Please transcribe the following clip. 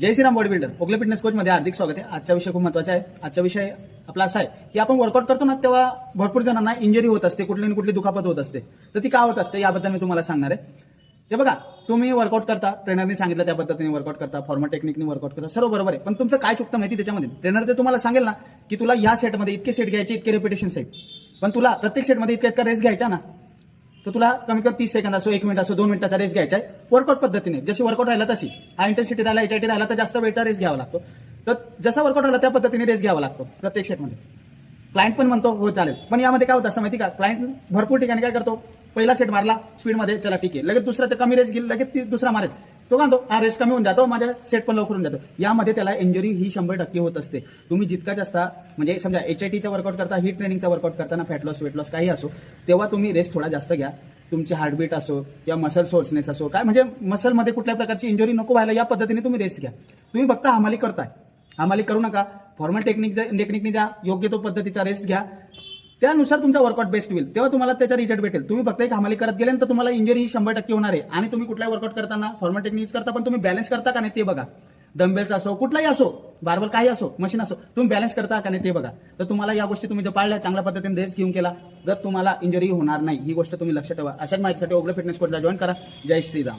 जय Shriram body builder Ogale fitness coach मध्ये हार्दिक स्वागत आहे. आजचा विषय खूप महत्त्वाचा आहे. आजचा विषय आपला असा आहे की आपण वर्कआउट करतो ना तेव्हा भरपूर जणांना इंजरी होत असते कुठली ना कुठली दुखापत होत असते. तर ती का होत असते याबद्दल मी तुम्हाला सांगणार आहे. हे बघा तुम्ही वर्कआउट करता ट्रेनरने सांगितलं त्या पद्धतीने वर्कआउट करता फॉर्मल टेक्निकने वर्कआउट करता सर्व बरोबर आहे. पण तुमचं काय चुकतं माहिती त्याच्यामध्ये? ट्रेनर ते तुम्हाला सांगेल ना की तुला या सेटमध्ये इतके सेट घ्यायचे इतके रेपिटेशन सेट पण तुला प्रत्येक सेटमध्ये इतका इतका रेस घ्यायचा ना तर तुला कमीत कमी तीस सेकंद असो एक मिनिट असो दोन मिनिटाचा रेस घ्यायचा आहे. वर्कआउट पद्धतीने. जशी वर्कआउट राहिला तशी. हा इंटेन्सिटी राहिला एच राहिला तर जास्त वेळचा रेस घ्यावा लागतो. तर जसा वर्कआउट राहिला त्या पद्धतीने रेस घ्यावा लागतो प्रत्येक सेटमध्ये क्लायंट पण म्हणतो हो चालेल. पण यामध्ये काय होत असतं माहिती का? क्लायंट भरपूर ठिकाणी काय करतो? पहिला सेट मारला स्पीडमध्ये चला ठीक आहे. लगेच दुसऱ्याचा कमी रेस घेईल लगेच ती दुसरा मारेल. तो म्हणतो हा रेस कमी होऊन जातो माझ्या सेट पण लवकर होऊन जातो. यामध्ये त्याला इंजुरी ही शंभर टक्के होत असते. तुम्ही जितका जास्त म्हणजे समजा एच आय टीचा वर्कआउट करता ही ट्रेनिंगचा वर्कआउट करताना फॅट लॉस वेट लॉस काही असो तेव्हा तुम्ही रेस थोडा जास्त घ्या. तुमची हार्टबीट असो किंवा मसल सोर्सनेस असो काय म्हणजे मसलमध्ये कुठल्या प्रकारची इंजुरी नको व्हायला या पद्धतीने तुम्ही रेस्ट घ्या. तुम्ही फक्त हमाली करताय. हमाली करू नका. फॉर्मल टेक्निक टेक्निकने जा योग्य तो पद्धतीचा रेस्ट घ्या. त्यानुसार तुमचा वर्कआउट बेस्ट होईल. तेव्हा तुम्हाला त्याचा रिझल्ट भेटेल. तुम्ही फक्त एक हमाली करत गेले तर तुम्हाला इंजरी ही शंभर टक्के होणार आहे. आणि तुम्ही कुठलाही वर्कआउट करताना फॉर्मल टेक्निक करता पण तुम्ही बॅलन्स करता का नाही ते बघा. डंबेल्स असो कुठलाही असो बारबर काही असो मशीन असो तुम्ही बॅलन्स करता का नाही ते बघा. तर तुम्हाला या गोष्टी तुम्ही जर पाळल्या चांगल्या पद्धतीने देश घेऊन केला तर तुम्हाला इंजरी होणार नाही ही गोष्ट तुम्ही लक्षात ठेवा. अशाच माहितीसाठी ओगले फिटनेस कोर्सला जॉईन करा. जय श्रीराम.